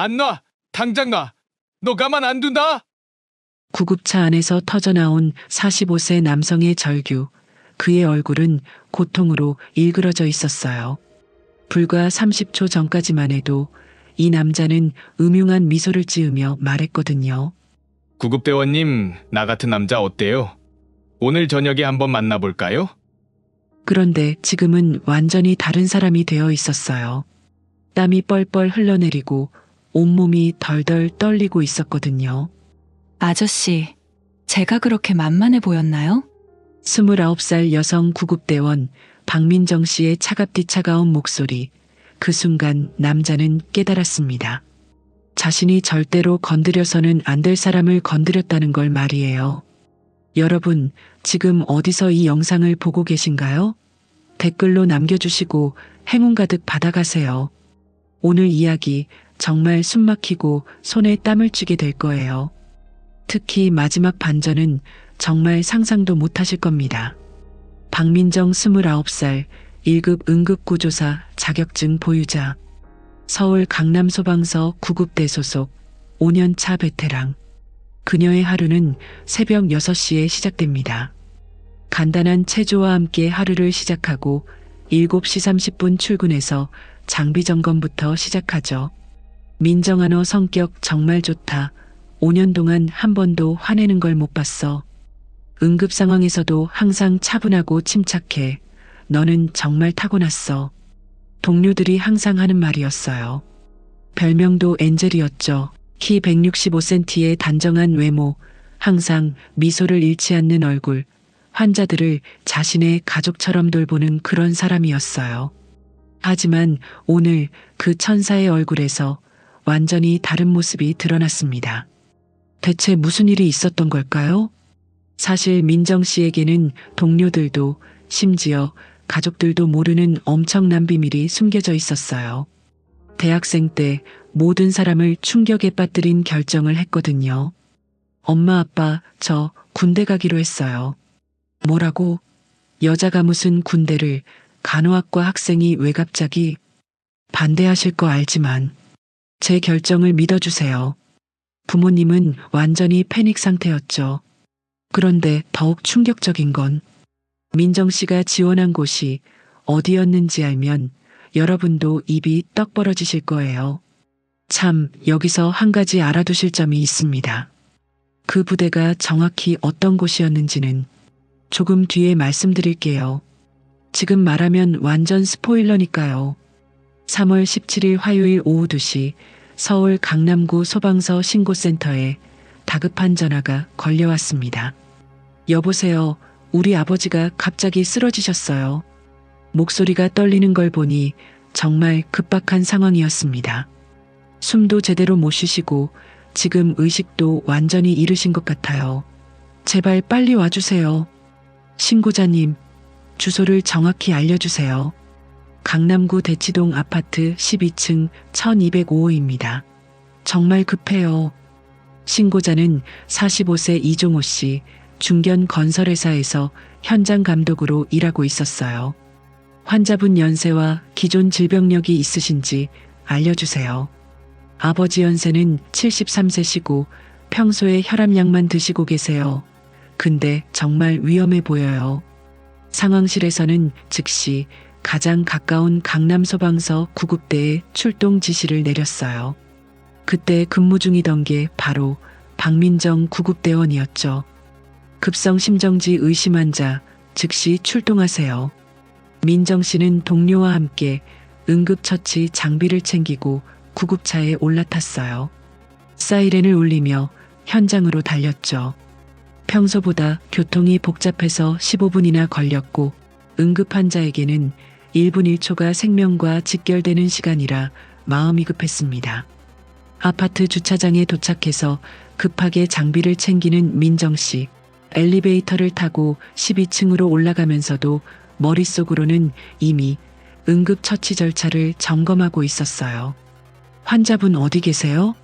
안 놔! 당장 놔! 너 가만 안 둔다! 구급차 안에서 터져나온 45세 남성의 절규. 그의 얼굴은 고통으로 일그러져 있었어요. 불과 30초 전까지만 해도 이 남자는 음흉한 미소를 지으며 말했거든요. 구급대원님, 나 같은 남자 어때요? 오늘 저녁에 한번 만나볼까요? 그런데 지금은 완전히 다른 사람이 되어 있었어요. 땀이 뻘뻘 흘러내리고 온몸이 덜덜 떨리고 있었거든요. 아저씨, 제가 그렇게 만만해 보였나요? 29살 여성 구급대원 박민정 씨의 차갑디 차가운 목소리. 그 순간 남자는 깨달았습니다. 자신이 절대로 건드려서는 안 될 사람을 건드렸다는 걸 말이에요. 여러분, 지금 어디서 이 영상을 보고 계신가요? 댓글로 남겨주시고 행운 가득 받아가세요. 오늘 이야기 정말 숨막히고 손에 땀을 쥐게 될 거예요. 특히 마지막 반전은 정말 상상도 못 하실 겁니다. 박민정 29살 1급 응급구조사 자격증 보유자 서울 강남소방서 구급대 소속 5년차 베테랑 그녀의 하루는 새벽 6시에 시작됩니다. 간단한 체조와 함께 하루를 시작하고 7시 30분 출근해서 장비 점검부터 시작하죠. 민정아 너 성격 정말 좋다. 5년 동안 한 번도 화내는 걸 못 봤어. 응급 상황에서도 항상 차분하고 침착해. 너는 정말 타고났어. 동료들이 항상 하는 말이었어요. 별명도 엔젤이었죠. 키 165cm의 단정한 외모, 항상 미소를 잃지 않는 얼굴, 환자들을 자신의 가족처럼 돌보는 그런 사람이었어요. 하지만 오늘 그 천사의 얼굴에서 완전히 다른 모습이 드러났습니다. 대체 무슨 일이 있었던 걸까요? 사실 민정 씨에게는 동료들도 심지어 가족들도 모르는 엄청난 비밀이 숨겨져 있었어요. 대학생 때 모든 사람을 충격에 빠뜨린 결정을 했거든요. 엄마 아빠 저 군대 가기로 했어요. 뭐라고? 여자가 무슨 군대를 간호학과 학생이 왜 갑자기 반대하실 거 알지만 제 결정을 믿어주세요. 부모님은 완전히 패닉 상태였죠. 그런데 더욱 충격적인 건 민정 씨가 지원한 곳이 어디였는지 알면 여러분도 입이 떡 벌어지실 거예요. 참, 여기서 한 가지 알아두실 점이 있습니다. 그 부대가 정확히 어떤 곳이었는지는 조금 뒤에 말씀드릴게요. 지금 말하면 완전 스포일러니까요. 3월 17일 화요일 오후 2시 서울 강남구 소방서 신고센터에 다급한 전화가 걸려왔습니다. 여보세요. 우리 아버지가 갑자기 쓰러지셨어요. 목소리가 떨리는 걸 보니 정말 급박한 상황이었습니다. 숨도 제대로 못 쉬시고 지금 의식도 완전히 잃으신 것 같아요. 제발 빨리 와주세요. 신고자님, 주소를 정확히 알려주세요. 강남구 대치동 아파트 12층 1205호입니다. 정말 급해요. 신고자는 45세 이종호 씨, 중견 건설회사에서 현장 감독으로 일하고 있었어요. 환자분 연세와 기존 질병력이 있으신지 알려주세요. 아버지 연세는 73세시고 평소에 혈압약만 드시고 계세요. 근데 정말 위험해 보여요. 상황실에서는 즉시 가장 가까운 강남 소방서 구급대에 출동 지시를 내렸어요. 그때 근무 중이던 게 바로 박민정 구급대원이었죠. 급성 심정지 의심 환자 즉시 출동하세요. 민정 씨는 동료와 함께 응급처치 장비를 챙기고 구급차에 올라탔어요. 사이렌을 울리며 현장으로 달렸죠. 평소보다 교통이 복잡해서 15분이나 걸렸고 응급 환자에게는 1분 1초가 생명과 직결되는 시간이라 마음이 급했습니다. 아파트 주차장에 도착해서 급하게 장비를 챙기는 민정 씨. 엘리베이터를 타고 12층으로 올라가면서도 머릿속으로는 이미 응급처치 절차를 점검하고 있었어요. 환자분 어디 계세요?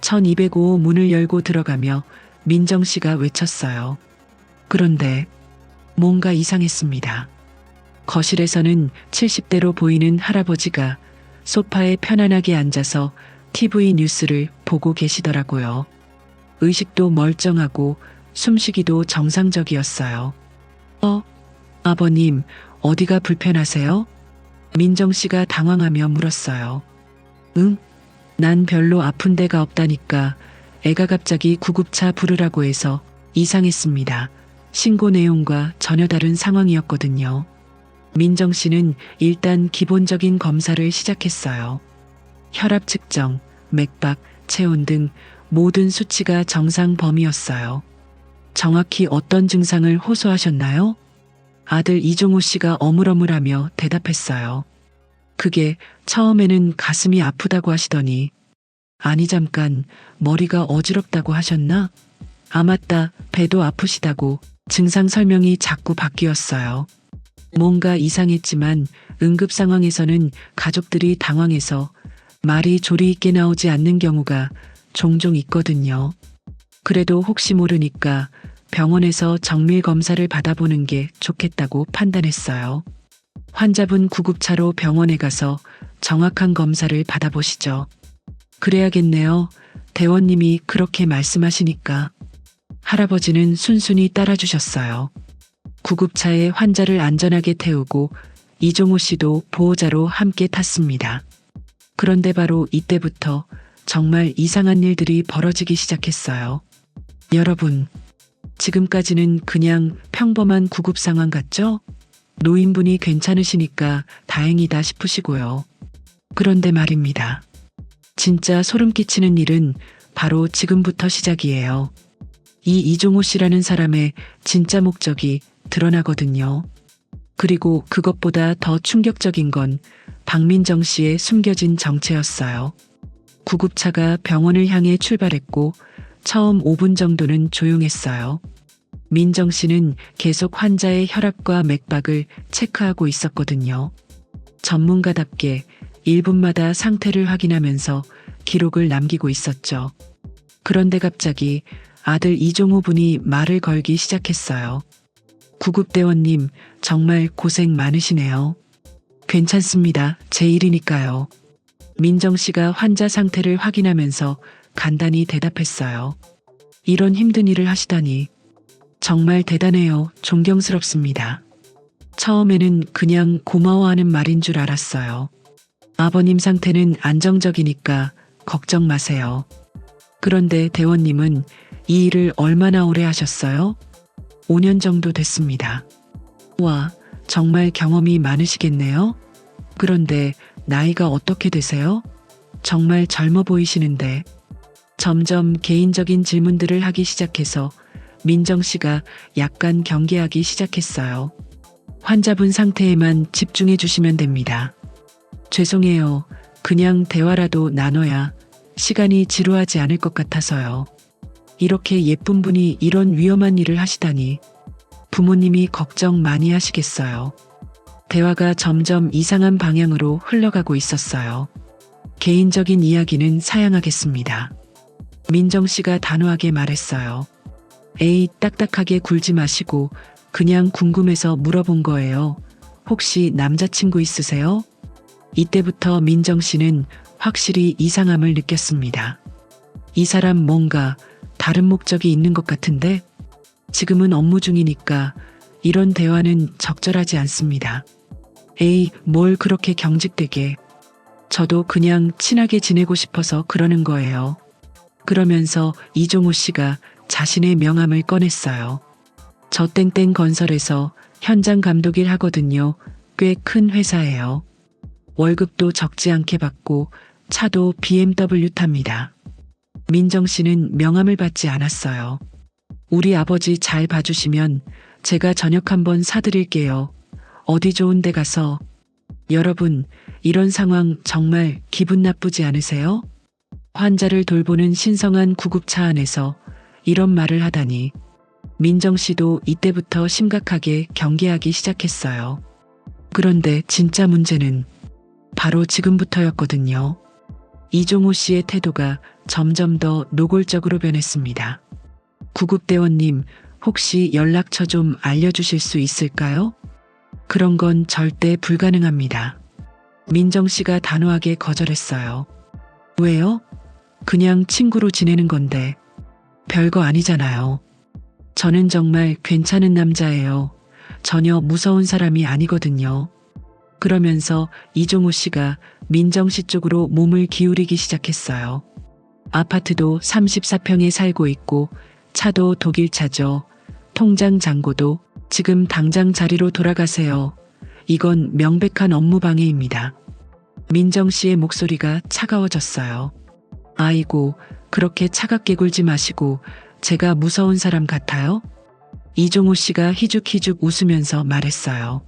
1205 문을 열고 들어가며 민정 씨가 외쳤어요. 그런데 뭔가 이상했습니다. 거실에서는 70대로 보이는 할아버지가 소파에 편안하게 앉아서 TV 뉴스를 보고 계시더라고요. 의식도 멀쩡하고 숨쉬기도 정상적이었어요. 어, 아버님, 어디가 불편하세요? 민정 씨가 당황하며 물었어요. 응? 난 별로 아픈 데가 없다니까 애가 갑자기 구급차 부르라고 해서 이상했습니다. 신고 내용과 전혀 다른 상황이었거든요. 민정 씨는 일단 기본적인 검사를 시작했어요. 혈압 측정, 맥박, 체온 등 모든 수치가 정상 범위였어요. 정확히 어떤 증상을 호소하셨나요? 아들 이종호 씨가 어물어물하며 대답했어요. 그게 처음에는 가슴이 아프다고 하시더니 아니 잠깐 머리가 어지럽다고 하셨나? 아 맞다 배도 아프시다고 증상 설명이 자꾸 바뀌었어요. 뭔가 이상했지만 응급 상황에서는 가족들이 당황해서 말이 조리 있게 나오지 않는 경우가 종종 있거든요. 그래도 혹시 모르니까 병원에서 정밀 검사를 받아보는 게 좋겠다고 판단했어요. 환자분 구급차로 병원에 가서 정확한 검사를 받아보시죠. 그래야겠네요. 대원님이 그렇게 말씀하시니까. 할아버지는 순순히 따라주셨어요. 구급차에 환자를 안전하게 태우고 이종호 씨도 보호자로 함께 탔습니다. 그런데 바로 이때부터 정말 이상한 일들이 벌어지기 시작했어요. 여러분, 지금까지는 그냥 평범한 구급 상황 같죠? 노인분이 괜찮으시니까 다행이다 싶으시고요. 그런데 말입니다. 진짜 소름 끼치는 일은 바로 지금부터 시작이에요. 이 이종호 씨라는 사람의 진짜 목적이 드러나거든요. 그리고 그것보다 더 충격적인 건 박민정 씨의 숨겨진 정체였어요. 구급차가 병원을 향해 출발했고 처음 5분 정도는 조용했어요. 민정 씨는 계속 환자의 혈압과 맥박을 체크하고 있었거든요. 전문가답게 1분마다 상태를 확인하면서 기록을 남기고 있었죠. 그런데 갑자기 아들 이종호 분이 말을 걸기 시작했어요. 구급대원님, 정말 고생 많으시네요. 괜찮습니다. 제 일이니까요. 민정 씨가 환자 상태를 확인하면서 간단히 대답했어요. 이런 힘든 일을 하시다니. 정말 대단해요. 존경스럽습니다. 처음에는 그냥 고마워하는 말인 줄 알았어요. 아버님 상태는 안정적이니까 걱정 마세요. 그런데 대원님은 이 일을 얼마나 오래 하셨어요? 5년 정도 됐습니다. 와, 정말 경험이 많으시겠네요? 그런데 나이가 어떻게 되세요? 정말 젊어 보이시는데 점점 개인적인 질문들을 하기 시작해서 민정 씨가 약간 경계하기 시작했어요. 환자분 상태에만 집중해 주시면 됩니다. 죄송해요. 그냥 대화라도 나눠야 시간이 지루하지 않을 것 같아서요. 이렇게 예쁜 분이 이런 위험한 일을 하시다니 부모님이 걱정 많이 하시겠어요. 대화가 점점 이상한 방향으로 흘러가고 있었어요. 개인적인 이야기는 사양하겠습니다. 민정 씨가 단호하게 말했어요. 에이, 딱딱하게 굴지 마시고 그냥 궁금해서 물어본 거예요. 혹시 남자친구 있으세요? 이때부터 민정 씨는 확실히 이상함을 느꼈습니다. 이 사람 뭔가 다른 목적이 있는 것 같은데 지금은 업무 중이니까 이런 대화는 적절하지 않습니다. 에이, 뭘 그렇게 경직되게. 저도 그냥 친하게 지내고 싶어서 그러는 거예요. 그러면서 이종호 씨가 자신의 명함을 꺼냈어요. 저 땡땡 건설에서 현장 감독일 하거든요. 꽤 큰 회사예요. 월급도 적지 않게 받고 차도 BMW 탑니다. 민정 씨는 명함을 받지 않았어요. 우리 아버지 잘 봐주시면 제가 저녁 한번 사드릴게요. 어디 좋은 데 가서. 여러분, 이런 상황 정말 기분 나쁘지 않으세요? 환자를 돌보는 신성한 구급차 안에서 이런 말을 하다니. 민정 씨도 이때부터 심각하게 경계하기 시작했어요. 그런데 진짜 문제는 바로 지금부터였거든요. 이종호 씨의 태도가 점점 더 노골적으로 변했습니다. 구급대원님, 혹시 연락처 좀 알려주실 수 있을까요? 그런 건 절대 불가능합니다. 민정 씨가 단호하게 거절했어요. 왜요? 그냥 친구로 지내는 건데. 별거 아니잖아요. 저는 정말 괜찮은 남자예요. 전혀 무서운 사람이 아니거든요. 그러면서 이종호 씨가 민정 씨 쪽으로 몸을 기울이기 시작했어요. 아파트도 34평에 살고 있고 차도 독일 차죠. 통장 잔고도 지금 당장 자리로 돌아가세요. 이건 명백한 업무 방해입니다. 민정 씨의 목소리가 차가워졌어요. 아이고, 그렇게 차갑게 굴지 마시고 제가 무서운 사람 같아요? 이종호 씨가 희죽희죽 웃으면서 말했어요.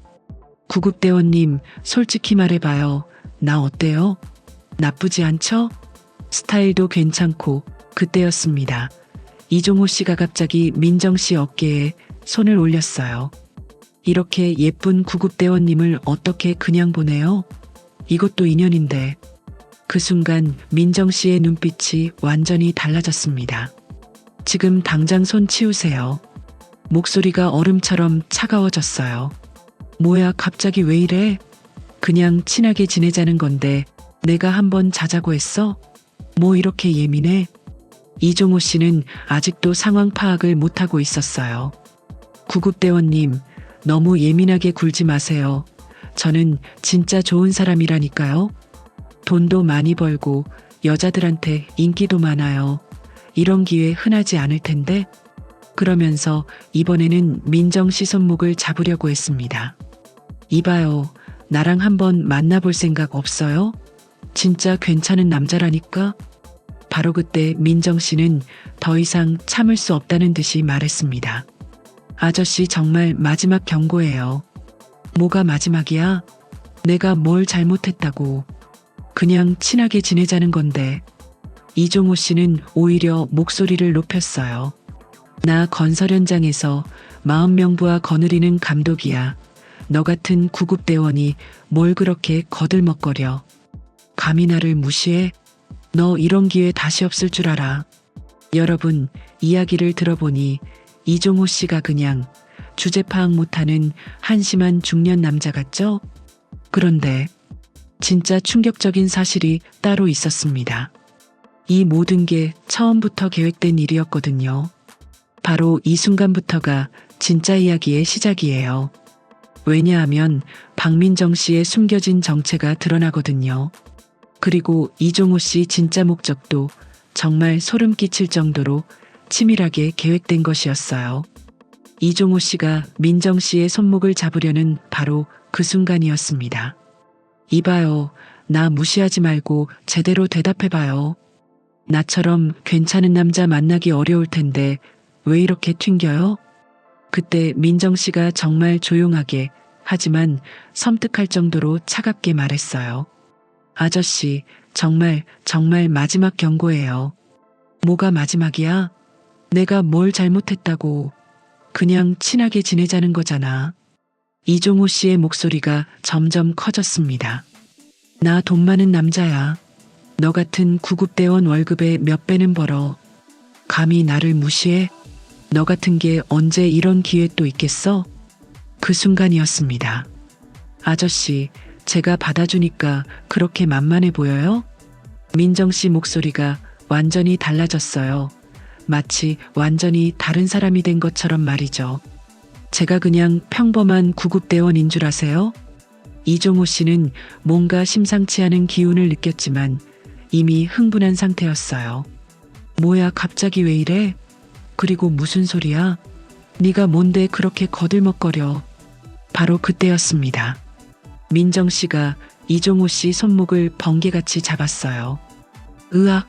구급대원님, 솔직히 말해봐요. 나 어때요? 나쁘지 않죠? 스타일도 괜찮고, 그때였습니다. 이종호 씨가 갑자기 민정 씨 어깨에 손을 올렸어요. 이렇게 예쁜 구급대원님을 어떻게 그냥 보내요? 이것도 인연인데. 그 순간 민정 씨의 눈빛이 완전히 달라졌습니다. 지금 당장 손 치우세요. 목소리가 얼음처럼 차가워졌어요. 뭐야, 갑자기 왜 이래? 그냥 친하게 지내자는 건데 내가 한번 자자고 했어? 뭐 이렇게 예민해? 이종호 씨는 아직도 상황 파악을 못하고 있었어요. 구급대원님, 너무 예민하게 굴지 마세요. 저는 진짜 좋은 사람이라니까요. 돈도 많이 벌고 여자들한테 인기도 많아요. 이런 기회 흔하지 않을 텐데. 그러면서 이번에는 민정 씨 손목을 잡으려고 했습니다. 이봐요. 나랑 한번 만나볼 생각 없어요? 진짜 괜찮은 남자라니까? 바로 그때 민정 씨는 더 이상 참을 수 없다는 듯이 말했습니다. 아저씨 정말 마지막 경고예요. 뭐가 마지막이야? 내가 뭘 잘못했다고. 그냥 친하게 지내자는 건데. 이종호 씨는 오히려 목소리를 높였어요. 나 건설 현장에서 마음 명부와 거느리는 감독이야. 너 같은 구급대원이 뭘 그렇게 거들먹거려. 감히 나를 무시해? 너 이런 기회 다시 없을 줄 알아. 여러분, 이야기를 들어보니 이종호 씨가 그냥 주제 파악 못하는 한심한 중년 남자 같죠? 그런데 진짜 충격적인 사실이 따로 있었습니다. 이 모든 게 처음부터 계획된 일이었거든요. 바로 이 순간부터가 진짜 이야기의 시작이에요. 왜냐하면 박민정 씨의 숨겨진 정체가 드러나거든요. 그리고 이종호 씨 진짜 목적도 정말 소름 끼칠 정도로 치밀하게 계획된 것이었어요. 이종호 씨가 민정 씨의 손목을 잡으려는 바로 그 순간이었습니다. 이봐요. 나 무시하지 말고 제대로 대답해봐요. 나처럼 괜찮은 남자 만나기 어려울 텐데 왜 이렇게 튕겨요? 그때 민정 씨가 정말 조용하게 하지만 섬뜩할 정도로 차갑게 말했어요. 아저씨, 정말, 정말 마지막 경고예요. 뭐가 마지막이야? 내가 뭘 잘못했다고. 그냥 친하게 지내자는 거잖아. 이종호 씨의 목소리가 점점 커졌습니다. 나 돈 많은 남자야. 너 같은 구급대원 월급의 몇 배는 벌어. 감히 나를 무시해? 너 같은 게 언제 이런 기회 또 있겠어? 그 순간이었습니다. 아저씨, 제가 받아주니까 그렇게 만만해 보여요? 민정 씨 목소리가 완전히 달라졌어요. 마치 완전히 다른 사람이 된 것처럼 말이죠. 제가 그냥 평범한 구급대원인 줄 아세요? 이종호 씨는 뭔가 심상치 않은 기운을 느꼈지만 이미 흥분한 상태였어요. 뭐야 갑자기 왜 이래? 그리고 무슨 소리야? 네가 뭔데 그렇게 거들먹거려? 바로 그때였습니다. 민정 씨가 이종호 씨 손목을 번개같이 잡았어요. 으악!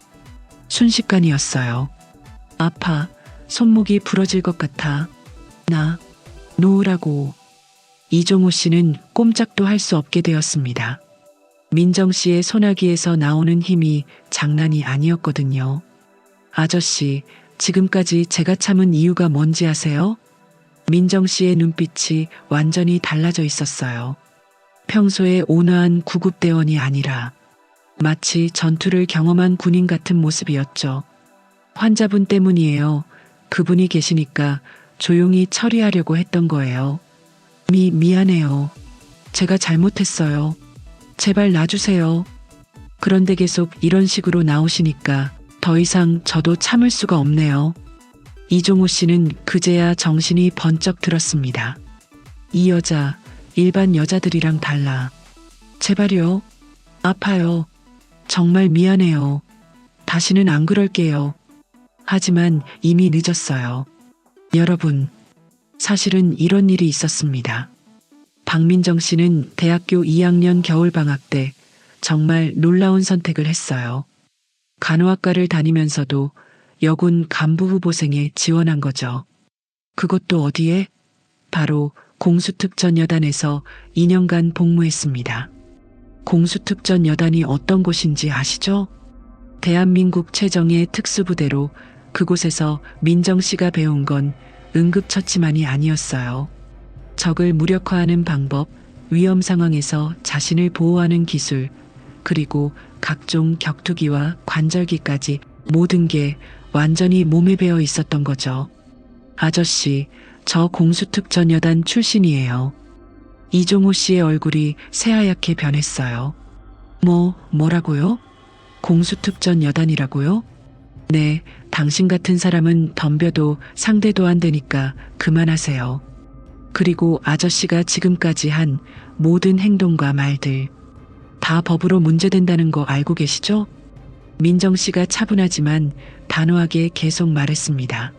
순식간이었어요. 아파. 손목이 부러질 것 같아. 나, 놓으라고. 이종호 씨는 꼼짝도 할 수 없게 되었습니다. 민정 씨의 소나기에서 나오는 힘이 장난이 아니었거든요. 아저씨, 지금까지 제가 참은 이유가 뭔지 아세요? 민정 씨의 눈빛이 완전히 달라져 있었어요. 평소에 온화한 구급대원이 아니라 마치 전투를 경험한 군인 같은 모습이었죠. 환자분 때문이에요. 그분이 계시니까 조용히 처리하려고 했던 거예요. 미, 미안해요. 제가 잘못했어요. 제발 놔주세요. 그런데 계속 이런 식으로 나오시니까 더 이상 저도 참을 수가 없네요. 이종호 씨는 그제야 정신이 번쩍 들었습니다. 이 여자, 일반 여자들이랑 달라. 제발요. 아파요. 정말 미안해요. 다시는 안 그럴게요. 하지만 이미 늦었어요. 여러분, 사실은 이런 일이 있었습니다. 박민정 씨는 대학교 2학년 겨울방학 때 정말 놀라운 선택을 했어요. 간호학과를 다니면서도 여군 간부 후보생에 지원한 거죠. 그것도 어디에? 바로 공수특전 여단에서 2년간 복무했습니다. 공수특전 여단이 어떤 곳인지 아시죠? 대한민국 최정예 특수부대로 그곳에서 민정 씨가 배운 건 응급처치만이 아니었어요. 적을 무력화하는 방법, 위험 상황에서 자신을 보호하는 기술, 그리고 각종 격투기와 관절기까지 모든 게 완전히 몸에 배어 있었던 거죠. 아저씨, 저 공수특전 여단 출신이에요. 이종호 씨의 얼굴이 새하얗게 변했어요. 뭐, 뭐라고요? 공수특전 여단이라고요? 네, 당신 같은 사람은 덤벼도 상대도 안 되니까 그만하세요. 그리고 아저씨가 지금까지 한 모든 행동과 말들 다 법으로 문제된다는 거 알고 계시죠? 민정 씨가 차분하지만 단호하게 계속 말했습니다.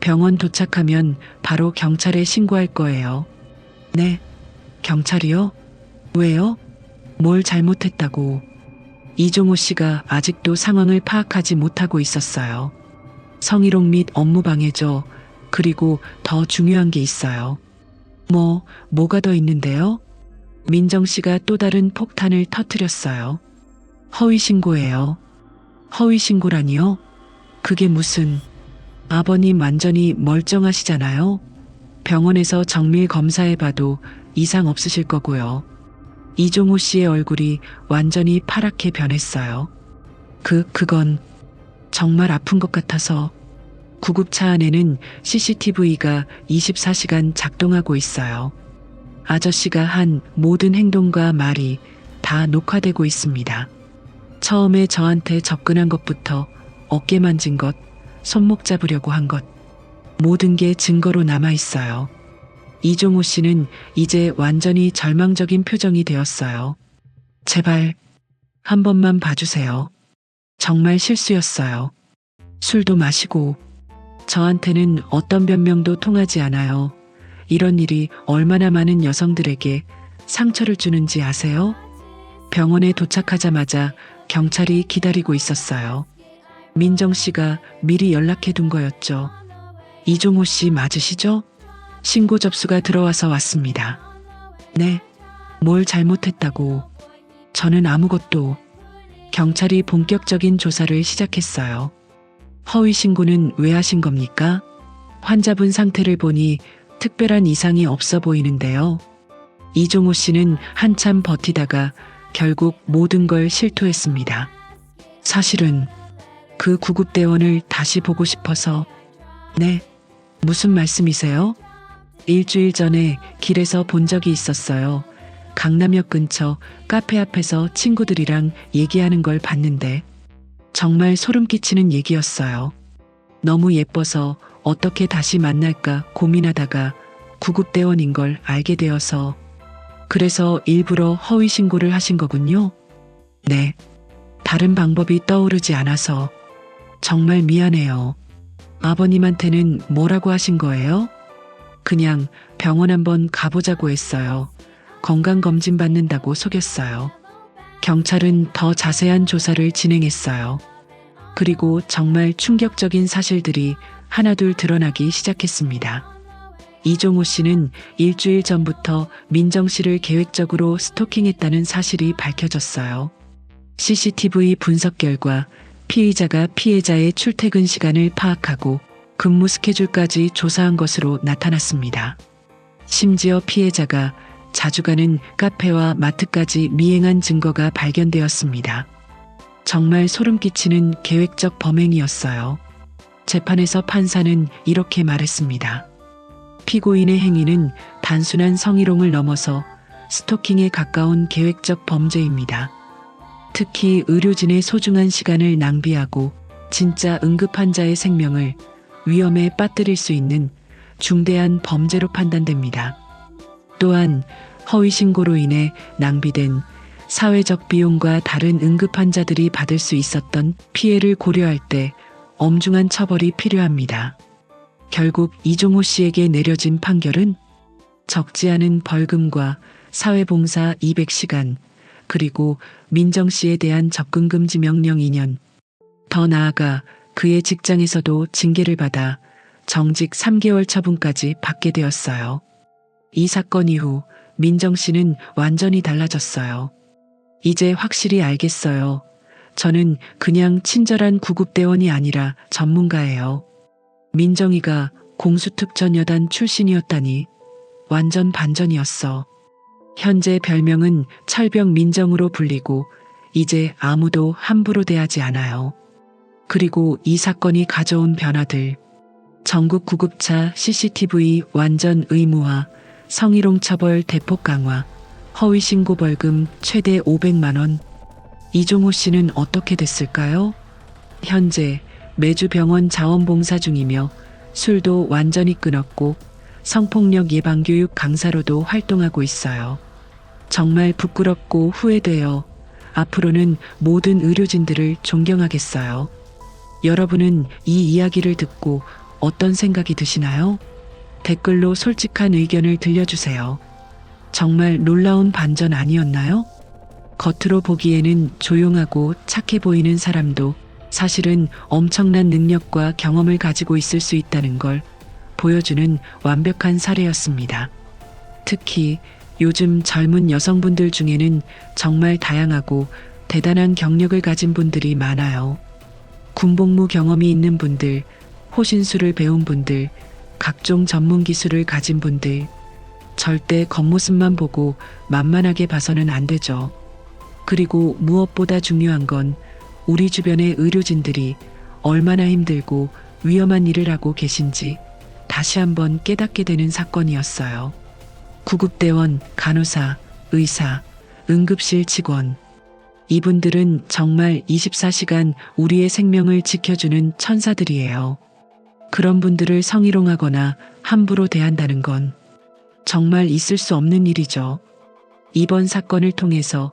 병원 도착하면 바로 경찰에 신고할 거예요. 네, 경찰이요? 왜요? 뭘 잘못했다고. 이종호 씨가 아직도 상황을 파악하지 못하고 있었어요. 성희롱 및 업무 방해죠. 그리고 더 중요한 게 있어요. 뭐, 뭐가 더 있는데요? 민정 씨가 또 다른 폭탄을 터뜨렸어요. 허위 신고예요. 허위 신고라니요? 그게 무슨, 아버님 완전히 멀쩡하시잖아요? 병원에서 정밀 검사해봐도 이상 없으실 거고요. 이종호 씨의 얼굴이 완전히 파랗게 변했어요. 그, 그건 정말 아픈 것 같아서 구급차 안에는 CCTV가 24시간 작동하고 있어요. 아저씨가 한 모든 행동과 말이 다 녹화되고 있습니다. 처음에 저한테 접근한 것부터 어깨 만진 것, 손목 잡으려고 한 것, 모든 게 증거로 남아 있어요. 이종호 씨는 이제 완전히 절망적인 표정이 되었어요. 제발, 한 번만 봐주세요. 정말 실수였어요. 술도 마시고, 저한테는 어떤 변명도 통하지 않아요. 이런 일이 얼마나 많은 여성들에게 상처를 주는지 아세요? 병원에 도착하자마자 경찰이 기다리고 있었어요. 민정 씨가 미리 연락해 둔 거였죠. 이종호 씨 맞으시죠? 신고 접수가 들어와서 왔습니다. 네, 뭘 잘못했다고. 저는 아무것도. 경찰이 본격적인 조사를 시작했어요. 허위 신고는 왜 하신 겁니까? 환자분 상태를 보니 특별한 이상이 없어 보이는데요. 이종호 씨는 한참 버티다가 결국 모든 걸 실토했습니다. 사실은 그 구급대원을 다시 보고 싶어서, 네, 무슨 말씀이세요? 일주일 전에 길에서 본 적이 있었어요. 강남역 근처 카페 앞에서 친구들이랑 얘기하는 걸 봤는데, 정말 소름 끼치는 얘기였어요. 너무 예뻐서 어떻게 다시 만날까 고민하다가 구급대원인 걸 알게 되어서 그래서 일부러 허위 신고를 하신 거군요. 네. 다른 방법이 떠오르지 않아서 정말 미안해요. 아버님한테는 뭐라고 하신 거예요? 그냥 병원 한번 가보자고 했어요. 건강검진 받는다고 속였어요. 경찰은 더 자세한 조사를 진행했어요. 그리고 정말 충격적인 사실들이 하나둘 드러나기 시작했습니다. 이종호 씨는 일주일 전부터 민정 씨를 계획적으로 스토킹했다는 사실이 밝혀졌어요. CCTV 분석 결과 피의자가 피해자의 출퇴근 시간을 파악하고 근무 스케줄까지 조사한 것으로 나타났습니다. 심지어 피해자가 자주 가는 카페와 마트까지 미행한 증거가 발견되었습니다. 정말 소름 끼치는 계획적 범행이었어요. 재판에서 판사는 이렇게 말했습니다. 피고인의 행위는 단순한 성희롱을 넘어서 스토킹에 가까운 계획적 범죄입니다. 특히 의료진의 소중한 시간을 낭비하고 진짜 응급 환자의 생명을 위험에 빠뜨릴 수 있는 중대한 범죄로 판단됩니다. 또한 허위 신고로 인해 낭비된 사회적 비용과 다른 응급 환자들이 받을 수 있었던 피해를 고려할 때 엄중한 처벌이 필요합니다. 결국 이종호 씨에게 내려진 판결은 적지 않은 벌금과 사회봉사 200시간, 그리고 민정 씨에 대한 접근금지 명령 2년. 더 나아가 그의 직장에서도 징계를 받아 정직 3개월 처분까지 받게 되었어요. 이 사건 이후 민정 씨는 완전히 달라졌어요. 이제 확실히 알겠어요. 저는 그냥 친절한 구급대원이 아니라 전문가예요. 민정이가 공수특전여단 출신이었다니 완전 반전이었어. 현재 별명은 철병 민정으로 불리고 이제 아무도 함부로 대하지 않아요. 그리고 이 사건이 가져온 변화들. 전국 구급차 CCTV 완전 의무화, 성희롱 처벌 대폭 강화, 허위 신고 벌금 최대 500만원. 이종호 씨는 어떻게 됐을까요? 현재 매주 병원 자원봉사 중이며 술도 완전히 끊었고 성폭력 예방교육 강사로도 활동하고 있어요. 정말 부끄럽고 후회돼요. 앞으로는 모든 의료진들을 존경하겠어요. 여러분은 이 이야기를 듣고 어떤 생각이 드시나요? 댓글로 솔직한 의견을 들려주세요. 정말 놀라운 반전 아니었나요? 겉으로 보기에는 조용하고 착해 보이는 사람도 사실은 엄청난 능력과 경험을 가지고 있을 수 있다는 걸 보여주는 완벽한 사례였습니다. 특히 요즘 젊은 여성분들 중에는 정말 다양하고 대단한 경력을 가진 분들이 많아요. 군복무 경험이 있는 분들, 호신술을 배운 분들, 각종 전문 기술을 가진 분들, 절대 겉모습만 보고 만만하게 봐서는 안 되죠. 그리고 무엇보다 중요한 건 우리 주변의 의료진들이 얼마나 힘들고 위험한 일을 하고 계신지 다시 한번 깨닫게 되는 사건이었어요. 구급대원, 간호사, 의사, 응급실 직원. 이분들은 정말 24시간 우리의 생명을 지켜주는 천사들이에요. 그런 분들을 성희롱하거나 함부로 대한다는 건 정말 있을 수 없는 일이죠. 이번 사건을 통해서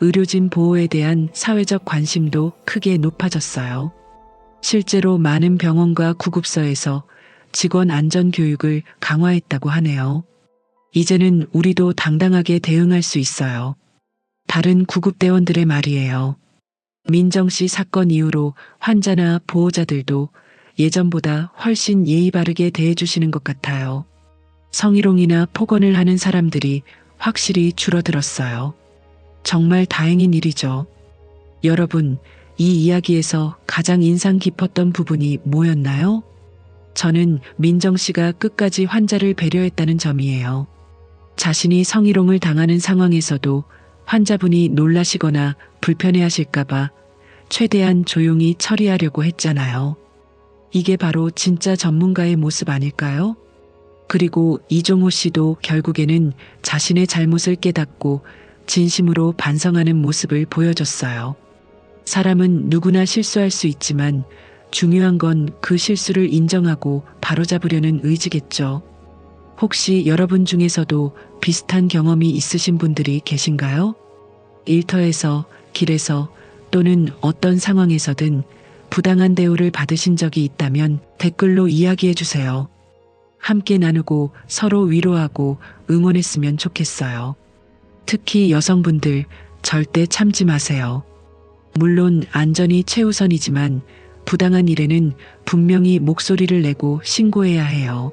의료진 보호에 대한 사회적 관심도 크게 높아졌어요. 실제로 많은 병원과 구급소에서 직원 안전 교육을 강화했다고 하네요. 이제는 우리도 당당하게 대응할 수 있어요. 다른 구급대원들의 말이에요. 민정 씨 사건 이후로 환자나 보호자들도 예전보다 훨씬 예의 바르게 대해주시는 것 같아요. 성희롱이나 폭언을 하는 사람들이 확실히 줄어들었어요. 정말 다행인 일이죠. 여러분, 이 이야기에서 가장 인상 깊었던 부분이 뭐였나요? 저는 민정 씨가 끝까지 환자를 배려했다는 점이에요. 자신이 성희롱을 당하는 상황에서도 환자분이 놀라시거나 불편해하실까봐 최대한 조용히 처리하려고 했잖아요. 이게 바로 진짜 전문가의 모습 아닐까요? 그리고 이종호 씨도 결국에는 자신의 잘못을 깨닫고 진심으로 반성하는 모습을 보여줬어요. 사람은 누구나 실수할 수 있지만 중요한 건 그 실수를 인정하고 바로잡으려는 의지겠죠. 혹시 여러분 중에서도 비슷한 경험이 있으신 분들이 계신가요? 일터에서, 길에서 또는 어떤 상황에서든 부당한 대우를 받으신 적이 있다면 댓글로 이야기해 주세요. 함께 나누고 서로 위로하고 응원했으면 좋겠어요. 특히 여성분들 절대 참지 마세요. 물론 안전이 최우선이지만 부당한 일에는 분명히 목소리를 내고 신고해야 해요.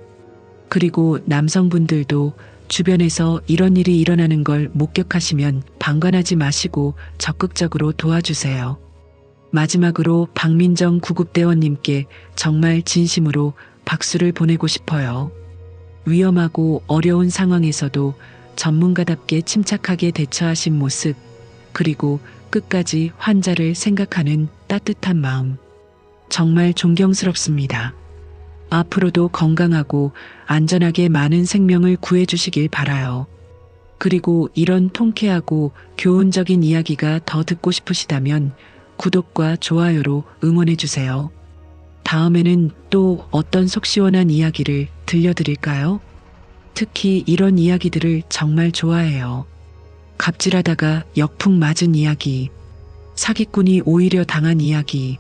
그리고 남성분들도 주변에서 이런 일이 일어나는 걸 목격하시면 방관하지 마시고 적극적으로 도와주세요. 마지막으로 박민정 구급대원님께 정말 진심으로 박수를 보내고 싶어요. 위험하고 어려운 상황에서도 전문가답게 침착하게 대처하신 모습, 그리고 끝까지 환자를 생각하는 따뜻한 마음. 정말 존경스럽습니다. 앞으로도 건강하고 안전하게 많은 생명을 구해주시길 바라요. 그리고 이런 통쾌하고 교훈적인 이야기가 더 듣고 싶으시다면 구독과 좋아요로 응원해주세요. 다음에는 또 어떤 속 시원한 이야기를 들려드릴까요? 특히 이런 이야기들을 정말 좋아해요. 갑질하다가 역풍 맞은 이야기, 사기꾼이 오히려 당한 이야기,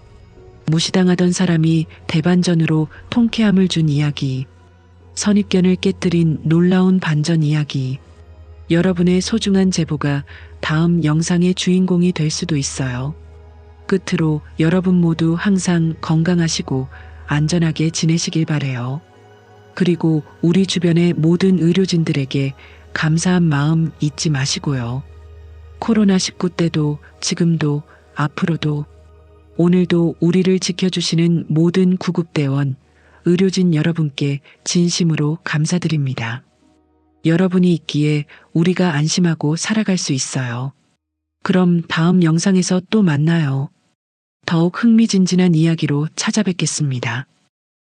무시당하던 사람이 대반전으로 통쾌함을 준 이야기, 선입견을 깨뜨린 놀라운 반전 이야기, 여러분의 소중한 제보가 다음 영상의 주인공이 될 수도 있어요. 끝으로 여러분 모두 항상 건강하시고 안전하게 지내시길 바래요. 그리고 우리 주변의 모든 의료진들에게 감사한 마음 잊지 마시고요. 코로나19 때도 지금도 앞으로도 오늘도 우리를 지켜주시는 모든 구급대원, 의료진 여러분께 진심으로 감사드립니다. 여러분이 있기에 우리가 안심하고 살아갈 수 있어요. 그럼 다음 영상에서 또 만나요. 더욱 흥미진진한 이야기로 찾아뵙겠습니다.